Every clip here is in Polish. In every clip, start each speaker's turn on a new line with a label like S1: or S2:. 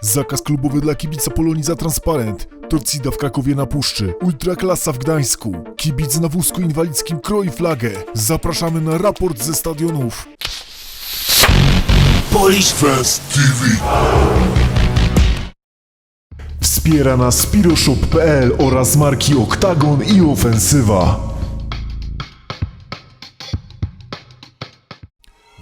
S1: Zakaz klubowy dla kibica Polonii za transparent. Torcida w Krakowie na Puszczy. Ultraklasa w Gdańsku. Kibic na wózku inwalidzkim kroi flagę. Zapraszamy na raport ze stadionów.
S2: Polish
S1: Fest TV. Wspiera nas Spiroshop.pl oraz marki Oktagon i Ofensywa.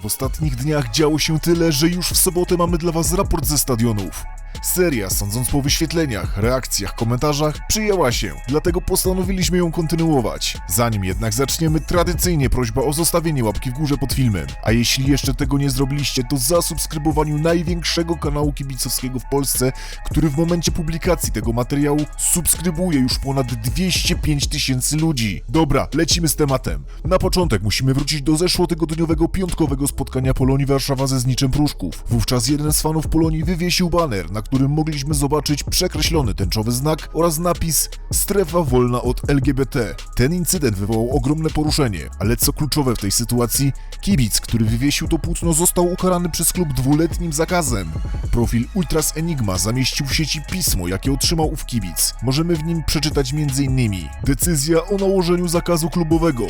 S1: Ostatnich dniach działo się tyle, że już w sobotę mamy dla Was raport ze stadionów. Seria, sądząc po wyświetleniach, reakcjach, komentarzach, przyjęła się, dlatego postanowiliśmy ją kontynuować. Zanim jednak zaczniemy, tradycyjnie prośba o zostawienie łapki w górze pod filmem. A jeśli jeszcze tego nie zrobiliście, to zasubskrybowaniu największego kanału kibicowskiego w Polsce, który w momencie publikacji tego materiału subskrybuje już ponad 205 tysięcy ludzi. Dobra, lecimy z tematem. Na początek musimy wrócić do zeszłotygodniowego piątkowego spotkania Polonii Warszawa ze Zniczem Pruszków. Wówczas jeden z fanów Polonii wywiesił baner, na którym mogliśmy zobaczyć przekreślony tęczowy znak oraz napis Strefa wolna od LGBT. Ten incydent wywołał ogromne poruszenie, ale co kluczowe w tej sytuacji, kibic, który wywiesił to płótno został ukarany przez klub dwuletnim zakazem. Profil Ultras Enigma zamieścił w sieci pismo, jakie otrzymał ów kibic. Możemy w nim przeczytać m.in. Decyzja o nałożeniu zakazu klubowego.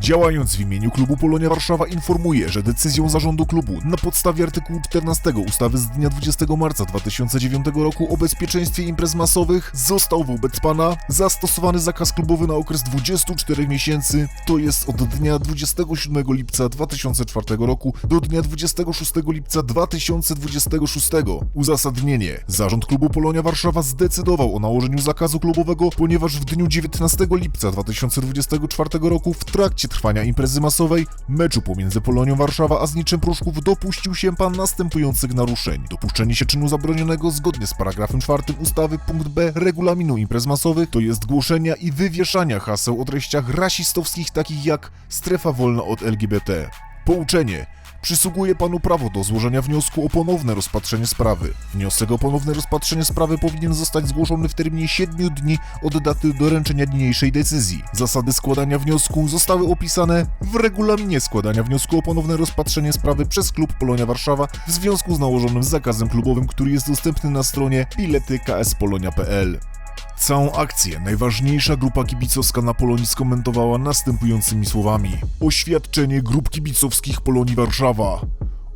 S1: Działając w imieniu klubu Polonia Warszawa informuje, że decyzją zarządu klubu na podstawie artykułu 14 ustawy z dnia 20 marca 2009 roku o bezpieczeństwie imprez masowych został wobec pana zastosowany zakaz klubowy na okres 24 miesięcy, to jest od dnia 27 lipca 2004 roku do dnia 26 lipca 2026. Uzasadnienie. Zarząd klubu Polonia Warszawa zdecydował o nałożeniu zakazu klubowego, ponieważ w dniu 19 lipca 2024 roku w trakcie trwania imprezy masowej, meczu pomiędzy Polonią Warszawa a Zniczem Pruszków dopuścił się pan następujących naruszeń. Dopuszczenie się czynu zabronionego zgodnie z paragrafem 4 ustawy punkt B regulaminu imprez masowych, to jest głoszenia i wywieszania haseł o treściach rasistowskich takich jak strefa wolna od LGBT. Pouczenie. Przysługuje panu prawo do złożenia wniosku o ponowne rozpatrzenie sprawy. Wniosek o ponowne rozpatrzenie sprawy powinien zostać zgłoszony w terminie 7 dni od daty doręczenia niniejszej decyzji. Zasady składania wniosku zostały opisane w regulaminie składania wniosku o ponowne rozpatrzenie sprawy przez klub Polonia Warszawa w związku z nałożonym zakazem klubowym, który jest dostępny na stronie bilety.kspolonia.pl. Całą akcję najważniejsza grupa kibicowska na Polonii skomentowała następującymi słowami. Oświadczenie grup kibicowskich Polonii Warszawa.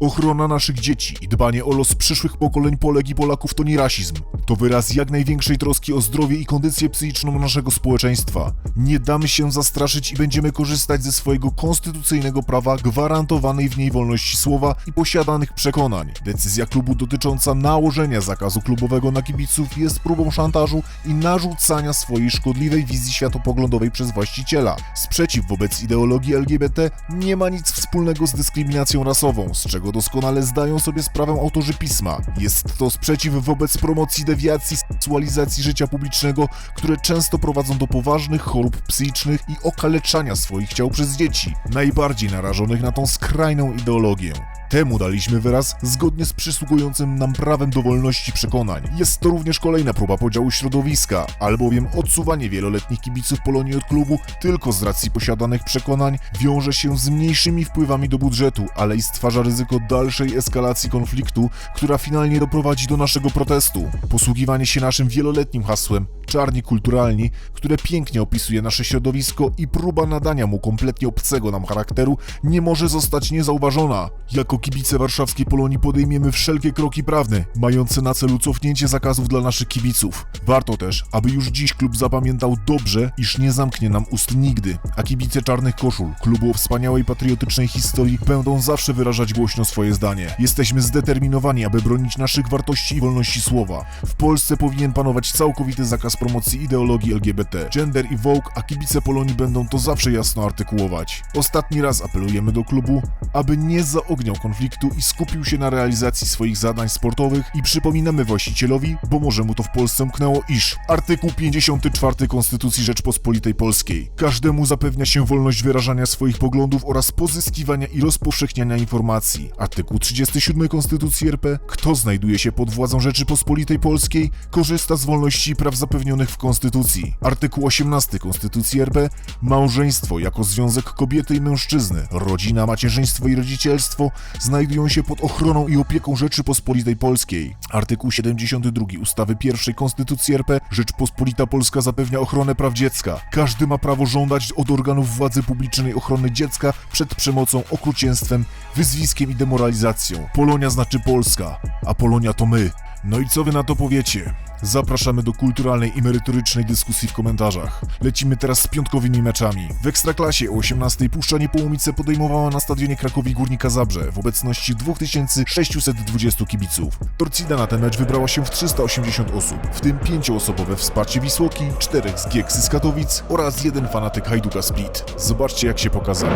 S1: Ochrona naszych dzieci i dbanie o los przyszłych pokoleń Polek i Polaków to nie rasizm. To wyraz jak największej troski o zdrowie i kondycję psychiczną naszego społeczeństwa. Nie damy się zastraszyć i będziemy korzystać ze swojego konstytucyjnego prawa gwarantowanej w niej wolności słowa i posiadanych przekonań. Decyzja klubu dotycząca nałożenia zakazu klubowego na kibiców jest próbą szantażu i narzucania swojej szkodliwej wizji światopoglądowej przez właściciela. Sprzeciw wobec ideologii LGBT nie ma nic wspólnego z dyskryminacją rasową, z czego doskonale zdają sobie sprawę autorzy pisma. Jest to sprzeciw wobec promocji dewiacji, seksualizacji życia publicznego, które często prowadzą do poważnych chorób psychicznych i okaleczania swoich ciał przez dzieci, najbardziej narażonych na tą skrajną ideologię. Temu daliśmy wyraz zgodnie z przysługującym nam prawem do wolności przekonań. Jest to również kolejna próba podziału środowiska, albowiem odsuwanie wieloletnich kibiców Polonii od klubu tylko z racji posiadanych przekonań wiąże się z mniejszymi wpływami do budżetu, ale i stwarza ryzyko dalszej eskalacji konfliktu, która finalnie doprowadzi do naszego protestu. Posługiwanie się naszym wieloletnim hasłem czarni kulturalni, które pięknie opisuje nasze środowisko i próba nadania mu kompletnie obcego nam charakteru nie może zostać niezauważona. Jako kibice warszawskiej Polonii podejmiemy wszelkie kroki prawne, mające na celu cofnięcie zakazów dla naszych kibiców. Warto też, aby już dziś klub zapamiętał dobrze, iż nie zamknie nam ust nigdy, a kibice czarnych koszul, klubu o wspaniałej patriotycznej historii, będą zawsze wyrażać głośno swoje zdanie. Jesteśmy zdeterminowani, aby bronić naszych wartości i wolności słowa. W Polsce powinien panować całkowity zakaz promocji ideologii LGBT, gender i Vogue, a kibice Polonii będą to zawsze jasno artykułować. Ostatni raz apelujemy do klubu, aby nie zaogniał konfliktu i skupił się na realizacji swoich zadań sportowych i przypominamy właścicielowi, bo może mu to w Polsce umknęło, iż artykuł 54 Konstytucji Rzeczpospolitej Polskiej każdemu zapewnia się wolność wyrażania swoich poglądów oraz pozyskiwania i rozpowszechniania informacji. Artykuł 37 Konstytucji RP kto znajduje się pod władzą Rzeczypospolitej Polskiej korzysta z wolności i praw zapewnionych w Konstytucji. Artykuł 18 Konstytucji RP małżeństwo jako związek kobiety i mężczyzny, rodzina, macierzyństwo i rodzicielstwo znajdują się pod ochroną i opieką Rzeczypospolitej Polskiej. Artykuł 72 ustawy pierwszej Konstytucji RP Rzeczpospolita Polska zapewnia ochronę praw dziecka. Każdy ma prawo żądać od organów władzy publicznej ochrony dziecka przed przemocą, okrucieństwem, wyzwiskiem i demoralizacją. Polonia znaczy Polska, a Polonia to my. No i co wy na to powiecie? Zapraszamy do kulturalnej i merytorycznej dyskusji w komentarzach. Lecimy teraz z piątkowymi meczami. W Ekstraklasie o 18 Puszcza Niepołomice podejmowała na stadionie Krakowi Górnika Zabrze w obecności 2620 kibiców. Torcida na ten mecz wybrała się w 380 osób, w tym 5-osobowe wsparcie Wisłoki, 4 z Gieksy z Katowic oraz jeden fanatyk Hajduka Split. Zobaczcie jak się pokazali.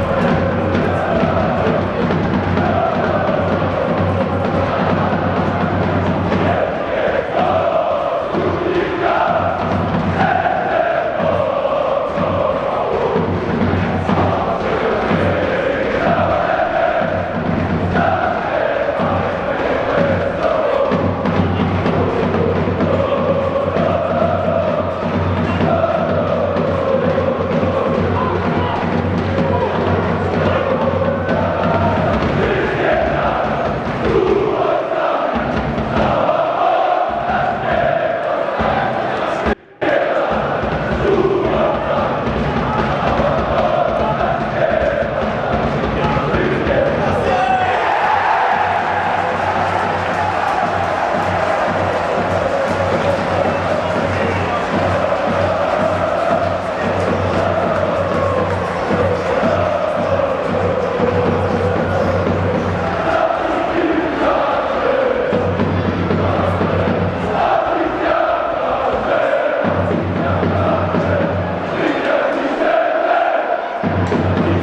S1: Thank you.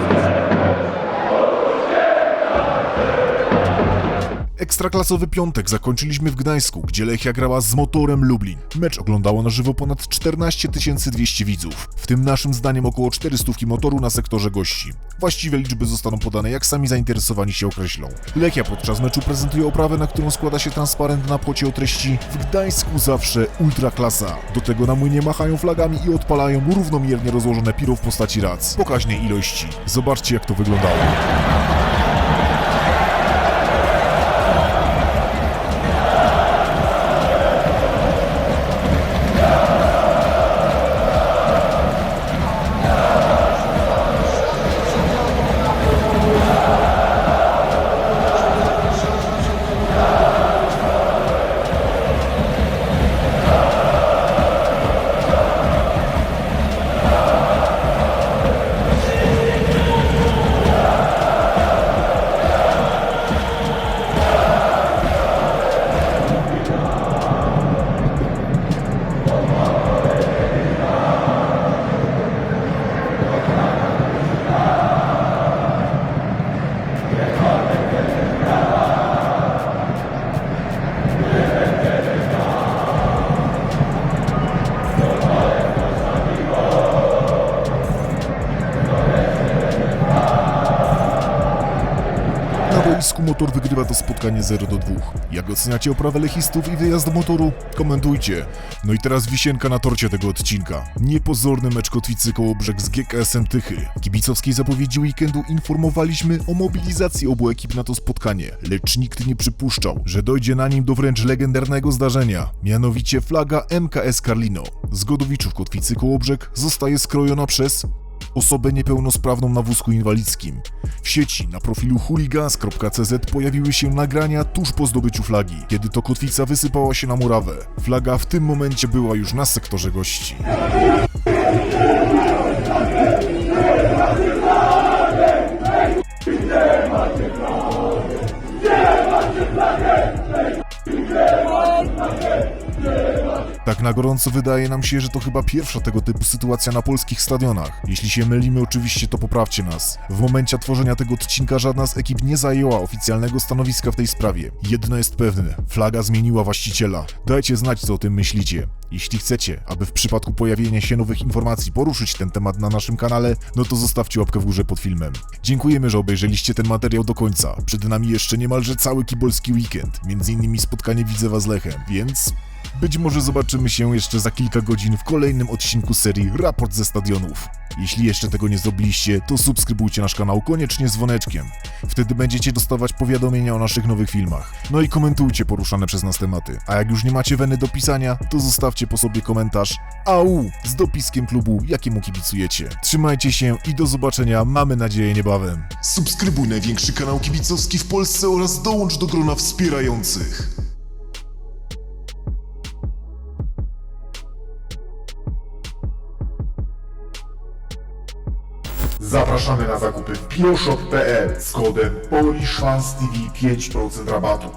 S1: Ekstraklasowy piątek zakończyliśmy w Gdańsku, gdzie Lechia grała z Motorem Lublin. Mecz oglądało na żywo ponad 14 200 widzów, w tym naszym zdaniem około 400 motoru na sektorze gości. Właściwe liczby zostaną podane jak sami zainteresowani się określą. Lechia podczas meczu prezentuje oprawę, na którą składa się transparent na płocie o treści W Gdańsku zawsze ultraklasa. Do tego na młynie machają flagami i odpalają równomiernie rozłożone piro w postaci rac. Pokaźnej ilości. Zobaczcie jak to wyglądało. Motor wygrywa to spotkanie 0 do 2. Jak oceniacie oprawę lechistów i wyjazd motoru? Komentujcie. No i teraz wisienka na torcie tego odcinka. Niepozorny mecz Kotwicy Kołobrzeg z GKS-em Tychy. W kibicowskiej zapowiedzi weekendu informowaliśmy o mobilizacji obu ekip na to spotkanie, lecz nikt nie przypuszczał, że dojdzie na nim do wręcz legendarnego zdarzenia, mianowicie flaga MKS Karlino. Z Godowiczów Kotwicy Kołobrzeg zostaje skrojona przez osobę niepełnosprawną na wózku inwalidzkim. W sieci na profilu hooligans.cz pojawiły się nagrania tuż po zdobyciu flagi, kiedy to kotwica wysypała się na murawę. Flaga w tym momencie była już na sektorze gości. Tak na gorąco wydaje nam się, że to chyba pierwsza tego typu sytuacja na polskich stadionach. Jeśli się mylimy, oczywiście to poprawcie nas. W momencie tworzenia tego odcinka żadna z ekip nie zajęła oficjalnego stanowiska w tej sprawie. Jedno jest pewne, flaga zmieniła właściciela. Dajcie znać, co o tym myślicie. Jeśli chcecie, aby w przypadku pojawienia się nowych informacji poruszyć ten temat na naszym kanale, no to zostawcie łapkę w górze pod filmem. Dziękujemy, że obejrzeliście ten materiał do końca. Przed nami jeszcze niemalże cały kibolski weekend, między innymi spotkanie Widzewa z Lechem, więc być może zobaczymy się jeszcze za kilka godzin w kolejnym odcinku serii Raport ze Stadionów. Jeśli jeszcze tego nie zrobiliście, to subskrybujcie nasz kanał koniecznie dzwoneczkiem. Wtedy będziecie dostawać powiadomienia o naszych nowych filmach. No i komentujcie poruszane przez nas tematy. A jak już nie macie weny do pisania, to zostawcie po sobie komentarz AU z dopiskiem klubu, jakiemu kibicujecie. Trzymajcie się i do zobaczenia, mamy nadzieję niebawem. Subskrybuj największy kanał kibicowski w Polsce oraz dołącz do grona wspierających.
S2: Zapraszamy na zakupy w bioshop.pl z kodem POLISZFANSTV 5% rabatu.